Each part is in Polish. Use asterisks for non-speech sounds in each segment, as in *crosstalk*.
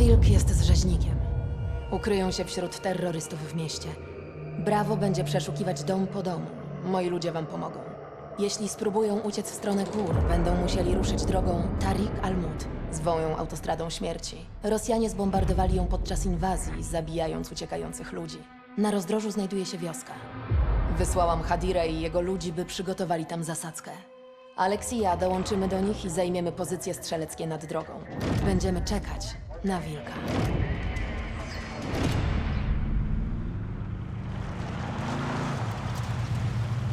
Wilk jest z rzeźnikiem. Ukryją się wśród terrorystów w mieście. Brawo będzie przeszukiwać dom po domu. Moi ludzie wam pomogą. Jeśli spróbują uciec w stronę gór, będą musieli ruszyć drogą Tariq al-Mud, zwą ją autostradą śmierci. Rosjanie zbombardowali ją podczas inwazji, zabijając uciekających ludzi. Na rozdrożu znajduje się wioska. Wysłałam Hadirę i jego ludzi, by przygotowali tam zasadzkę. Alex i ja dołączymy do nich i zajmiemy pozycje strzeleckie nad drogą. Będziemy czekać na wilka.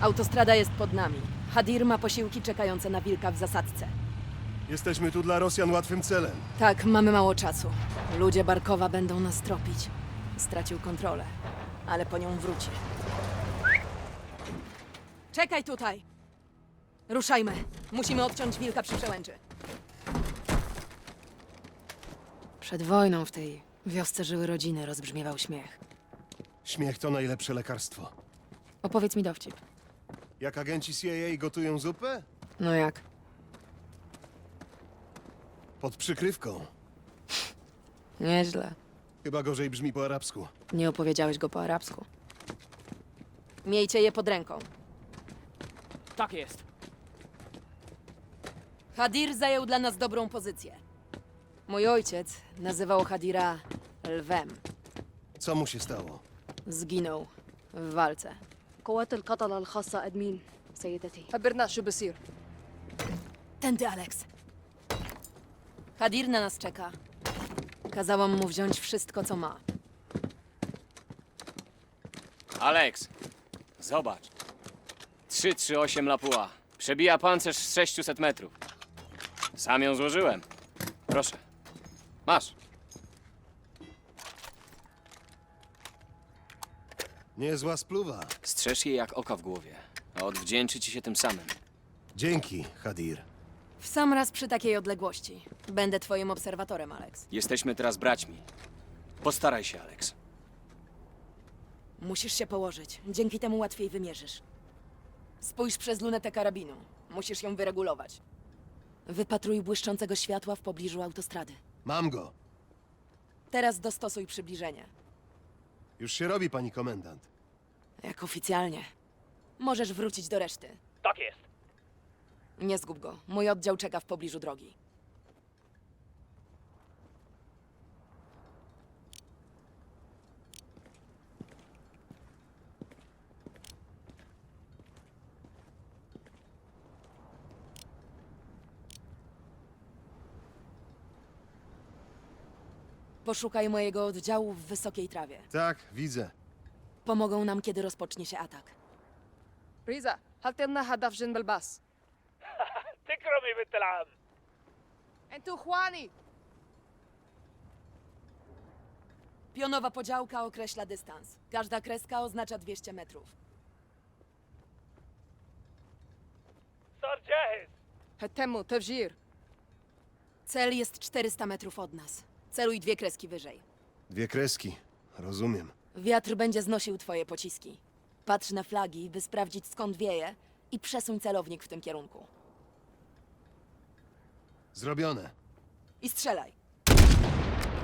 Autostrada jest pod nami. Hadir ma posiłki czekające na wilka w zasadzce. Jesteśmy tu dla Rosjan łatwym celem. Tak, mamy mało czasu. Ludzie Barkowa będą nas tropić. Stracił kontrolę, ale po nią wróci. Czekaj tutaj! Ruszajmy. Musimy odciąć wilka przy przełęczy. Przed wojną w tej wiosce żyły rodziny, rozbrzmiewał śmiech. Śmiech to najlepsze lekarstwo. Opowiedz mi dowcip. Jak agenci CIA gotują zupę? No jak? Pod przykrywką. Nieźle. Chyba gorzej brzmi po arabsku. Nie opowiedziałeś go po arabsku. Miejcie je pod ręką. Tak jest. Hadir zajął dla nas dobrą pozycję. Mój ojciec nazywał Hadira lwem. Co mu się stało? Zginął w walce. قوات القتلة الخاصة أدمين سيدتي خبرنا شو بصير Tędy, Alex. Hadir na nas czeka. Kazałam mu wziąć wszystko, co ma. Alex, zobacz. 338 Lapua. Przebija pancerz z 600 metrów. Sam ją złożyłem. Proszę. Masz. Niezła spluwa. Strzeż jej jak oka w głowie, a odwdzięczy ci się tym samym. Dzięki, Hadir. W sam raz przy takiej odległości. Będę twoim obserwatorem, Alex. Jesteśmy teraz braćmi. Postaraj się, Alex. Musisz się położyć. Dzięki temu łatwiej wymierzysz. Spójrz przez lunetę karabinu. Musisz ją wyregulować. Wypatruj błyszczącego światła w pobliżu autostrady. Mam go. Teraz dostosuj przybliżenie. Już się robi, pani komendant. Jak oficjalnie. Możesz wrócić do reszty. Tak jest. Nie zgub go. Mój oddział czeka w pobliżu drogi. Poszukaj mojego oddziału w wysokiej trawie. Tak, widzę. Pomogą nam, kiedy rozpocznie się atak. ريزا حط لنا هدف جنب الباص تكرمي بنت العم انتوا اخواني Pionowa podziałka określa dystans. Każda kreska oznacza 200 metrów. صار جاهز هتموا تفجير Cel jest 400 metrów od nas. Celuj dwie kreski wyżej. Dwie kreski. Rozumiem. Wiatr będzie znosił twoje pociski. Patrz na flagi, by sprawdzić skąd wieje i przesuń celownik w tym kierunku. Zrobione. I strzelaj.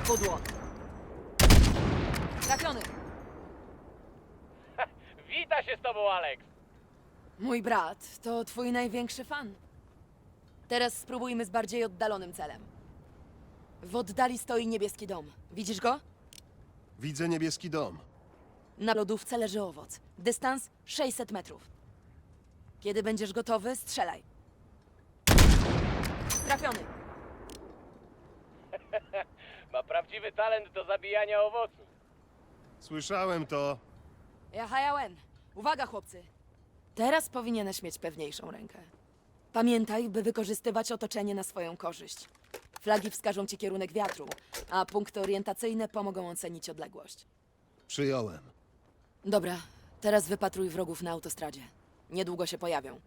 Pudło. Trafiony. *laughs* wita się z tobą, Alex. Mój brat to twój największy fan. Teraz spróbujmy z bardziej oddalonym celem. W oddali stoi niebieski dom. Widzisz go? Widzę niebieski dom. Na lodówce leży owoc. Dystans 600 metrów. Kiedy będziesz gotowy, strzelaj. Trafiony. *laughs* Ma prawdziwy talent do zabijania owoców. Słyszałem to. Jahajałem. Uwaga, chłopcy. Teraz powinieneś mieć pewniejszą rękę. Pamiętaj, by wykorzystywać otoczenie na swoją korzyść. Flagi wskażą ci kierunek wiatru, a punkty orientacyjne pomogą ocenić odległość. Przyjąłem. Dobra, teraz wypatruj wrogów na autostradzie. Niedługo się pojawią.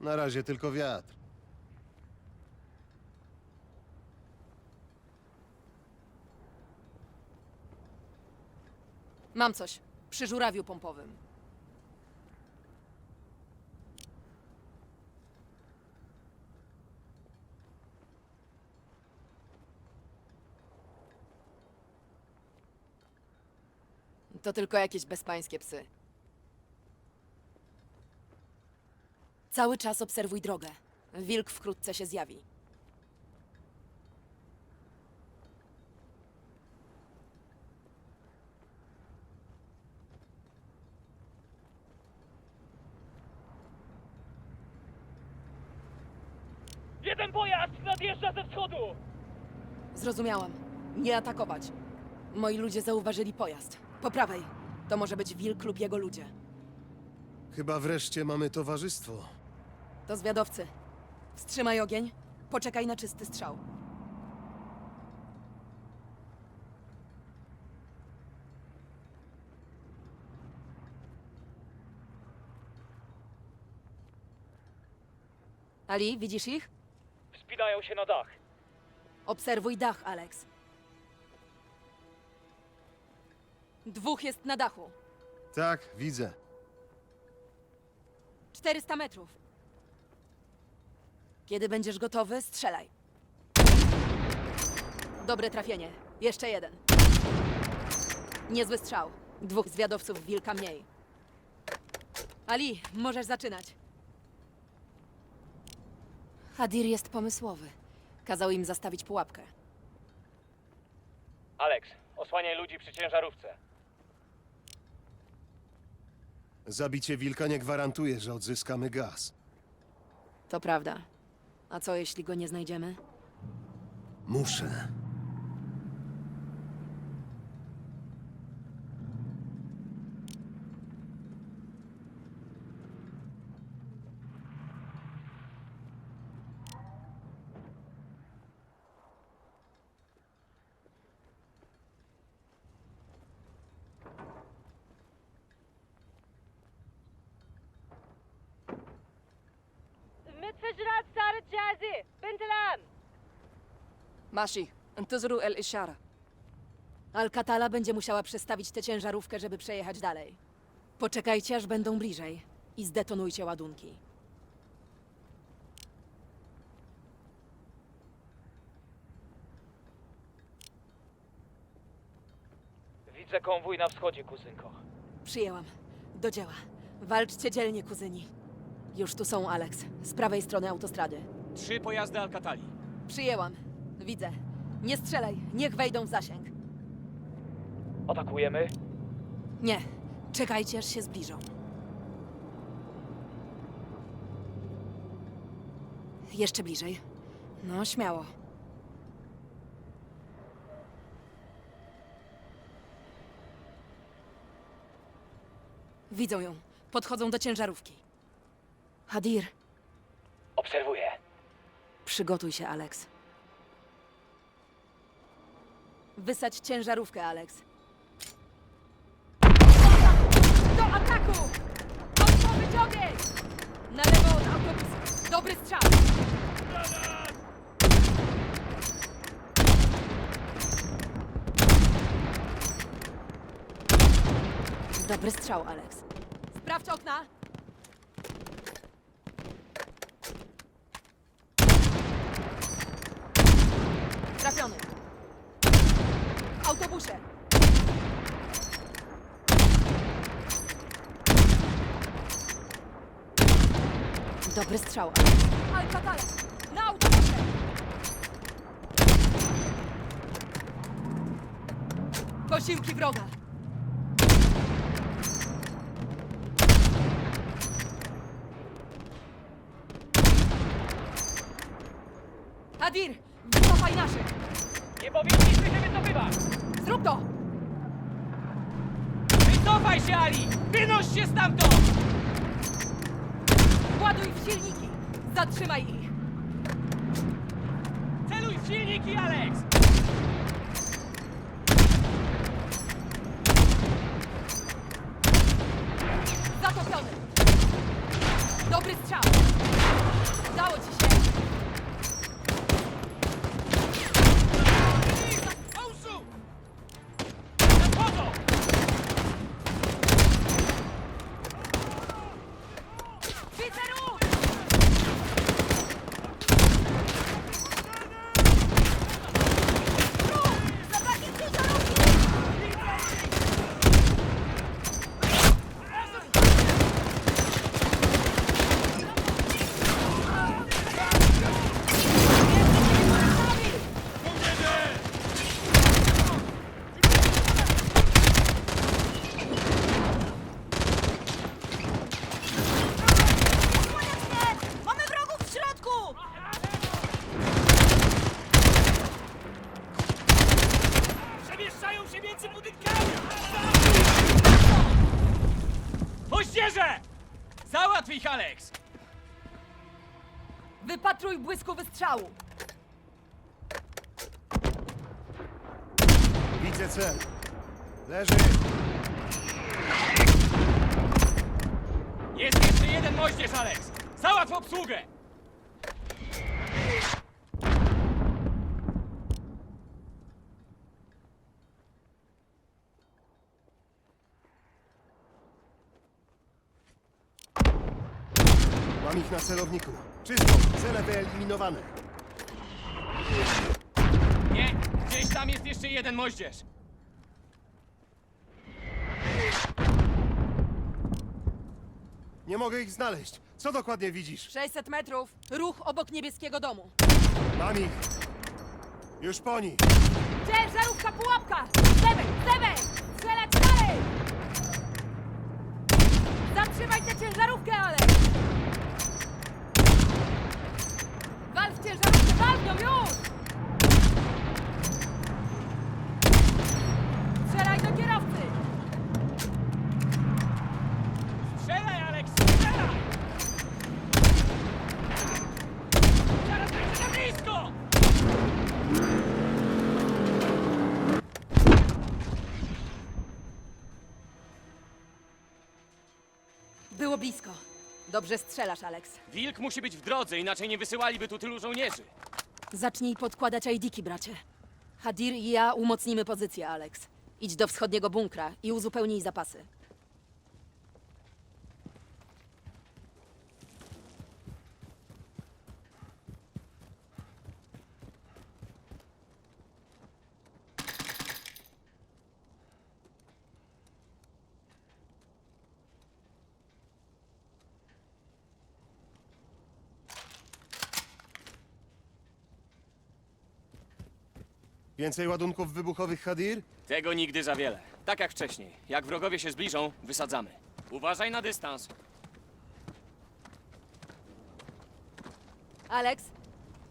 Na razie tylko wiatr. Mam coś. Przy żurawiu pompowym. To tylko jakieś bezpańskie psy. Cały czas obserwuj drogę. Wilk wkrótce się zjawi. Nadjeżdża ze wschodu! Zrozumiałam. Nie atakować. Moi ludzie zauważyli pojazd. Po prawej. To może być wilk lub jego ludzie. Chyba wreszcie mamy towarzystwo. To zwiadowcy. Wstrzymaj ogień. Poczekaj na czysty strzał. Ali, widzisz ich? Wspinają się na dach. Obserwuj dach, Alex. Dwóch jest na dachu. Tak, widzę. 400 metrów. Kiedy będziesz gotowy, strzelaj. Dobre trafienie. Jeszcze jeden. Niezły strzał. Dwóch zwiadowców wilka mniej. Ali, możesz zaczynać. Hadir jest pomysłowy. Kazał im zastawić pułapkę. Alex, osłaniaj ludzi przy ciężarówce. Zabicie wilka nie gwarantuje, że odzyskamy gaz. To prawda. A co jeśli go nie znajdziemy? Muszę. متفجرات صارت جاهزة بنت الآن ماشي انتظروا الإشارة Alcatala będzie musiała przestawić tę ciężarówkę, żeby przejechać dalej. Poczekajcie, aż będą bliżej i zdetonujcie ładunki. Widzę konwój na wschodzie, kuzynko. Przyjęłam. Do dzieła. Walczcie dzielnie, kuzyni. Już tu są, Alex. Z prawej strony autostrady. Trzy pojazdy Alcatali. Przyjęłam. Widzę. Nie strzelaj. Niech wejdą w zasięg. Atakujemy? Nie. Czekajcie, aż się zbliżą. Jeszcze bliżej. No, śmiało. Widzą ją. Podchodzą do ciężarówki. Hadir, Obserwuję. przygotuj się, Alex. Wysadź ciężarówkę, Alex. Do ataku! Odpowiedź ogień! Na lewo od autobusu. Dobry strzał! Dobry strzał, Alex. Sprawdź okna! Trafiony. W autobusie. Dobry strzał. Alcatala! Na autobusie! Posiłki wroga! Hadir! Wycofaj naszych! Nie powinniśmy się wycofywać! Zrób to! Wycofaj się, Ali! Wynoś się stamtąd! Ładuj w silniki! Zatrzymaj ich! Celuj w silniki, Alex! Zatopiony! Dobry strzał! Udało ci się! Fałszu! Nadchodzą! Widzę ruch! Ruch! Za brakiem ciężarówki! Załatw ich, Alex! Wypatruj błysku wystrzału! Widzę cel. Leży. Jest jeszcze jeden moździerz, Alex! Załatw obsługę! Mam ich na celowniku. Czysto. Cele wyeliminowane. Nie, gdzieś tam jest jeszcze jeden moździerz. Nie mogę ich znaleźć. Co dokładnie widzisz? 600 metrów, ruch obok niebieskiego domu. Mam ich. Już po nich. Ciężarówka pułapka! Z lewej, z lewej! Strzelać dalej! Zatrzymaj tę ciężarówkę, ale! Wal w ciężarówkę, wal w nią, już! Strzelaj do kierowcy! Strzelaj, Alex! Strzelaj! Zaraz będzie za blisko! Było blisko. Dobrze strzelasz, Alex. Wilk musi być w drodze, inaczej nie wysyłaliby tu tylu żołnierzy. Zacznij podkładać ID-ki, bracie. Hadir i ja umocnimy pozycję, Alex. Idź do wschodniego bunkra i uzupełnij zapasy. Więcej ładunków wybuchowych Hadir? Tego nigdy za wiele. Tak jak wcześniej. Jak wrogowie się zbliżą, wysadzamy. Uważaj na dystans. Alex,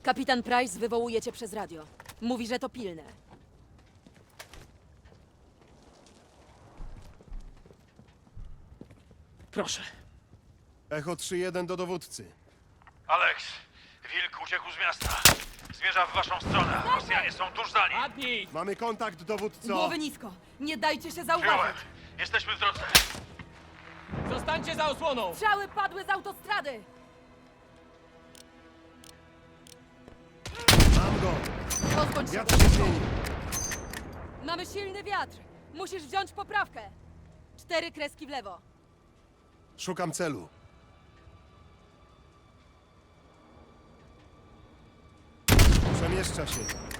kapitan Price wywołuje cię przez radio. Mówi, że to pilne. Proszę. Echo 3-1 do dowódcy. Alex, wilk uciekł z miasta. Zmierza w waszą stronę. Rosjanie są tuż za nim. Padnij! Mamy kontakt, dowódco. Głowy nisko. Nie dajcie się Przyjąłem. zauważyć. Jesteśmy w drodze. Zostańcie za osłoną! Strzały padły z autostrady. Mam go. Pozbądź się Wiatr się zmieni. Mamy silny wiatr. Musisz wziąć poprawkę. Cztery kreski w lewo. Szukam celu. Przemieszcza się.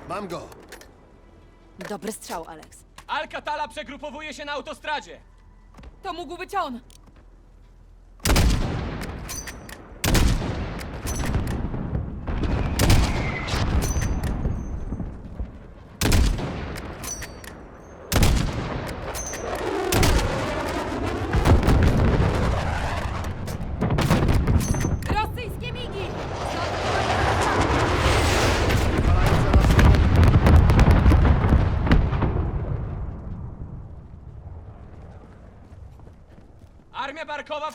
Mam go. Dobry strzał, Alex. Alcatala przegrupowuje się na autostradzie! To mógł być on.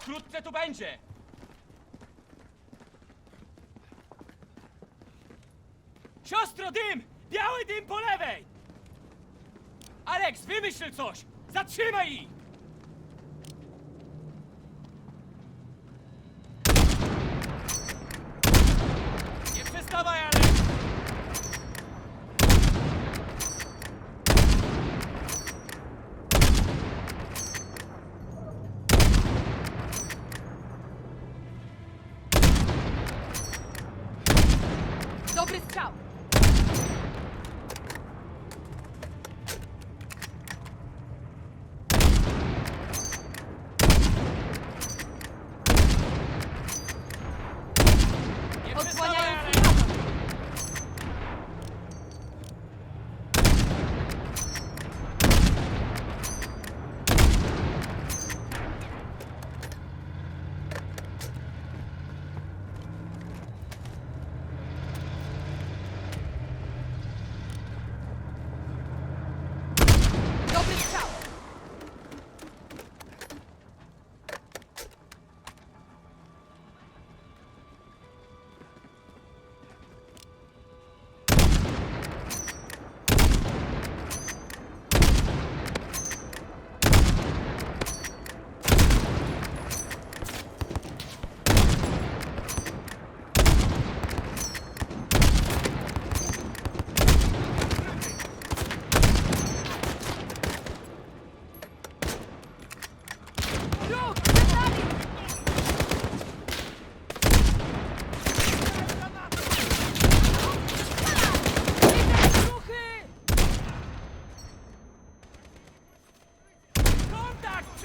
Wkrótce tu będzie! Siostro, dym! Biały dym po lewej! Alex, wymyśl coś! Zatrzymaj ich! Nie przestawaj!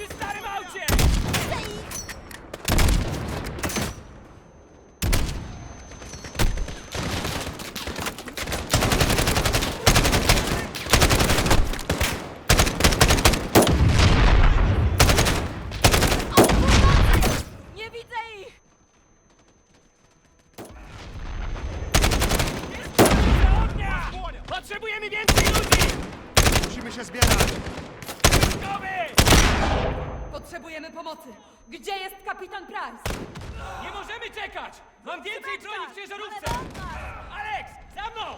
She's down! Czekać! Mam więcej broni w ciężarówce! Alex, za mną!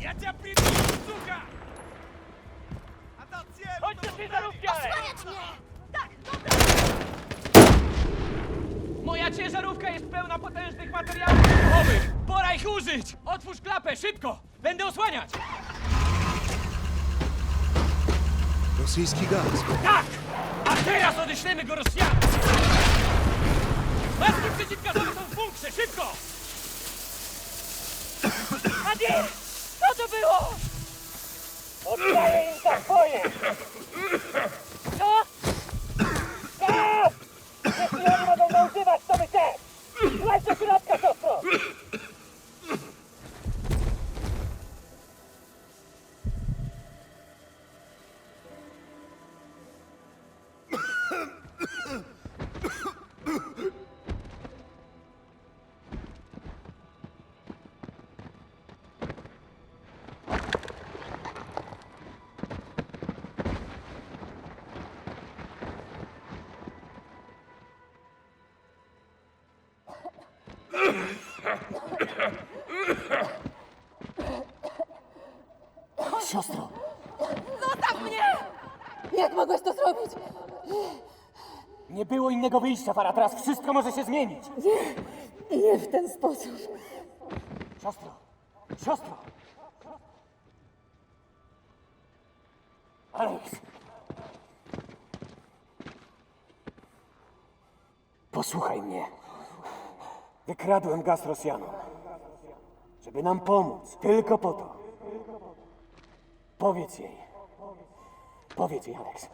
Ja cię pierdolę, suka! Chodź do ciężarówki, Alex! Moja ciężarówka jest pełna potężnych materiałów wybuchowych! Pora ich użyć! Otwórz klapę, szybko! Będę osłaniać! Rosyjski gaz. Tak! A teraz odeślemy go Rosjanom! Maski przeciwgazowe są w bunkrze, szybko! Adi! Co to było? Oddaję im swoje! Co? Gaz! Jeśli oni go używać, to my też! Leć do środka, siostro! Jak mogłeś to zrobić? Nie było innego wyjścia, Fara. Teraz wszystko może się zmienić. Nie w ten sposób. Siostro! Siostro! Alex! Posłuchaj mnie. Wykradłem gaz Rosjanom, żeby nam pomóc. Tylko po to. Powiedz jej. Powiedz jej, Alex.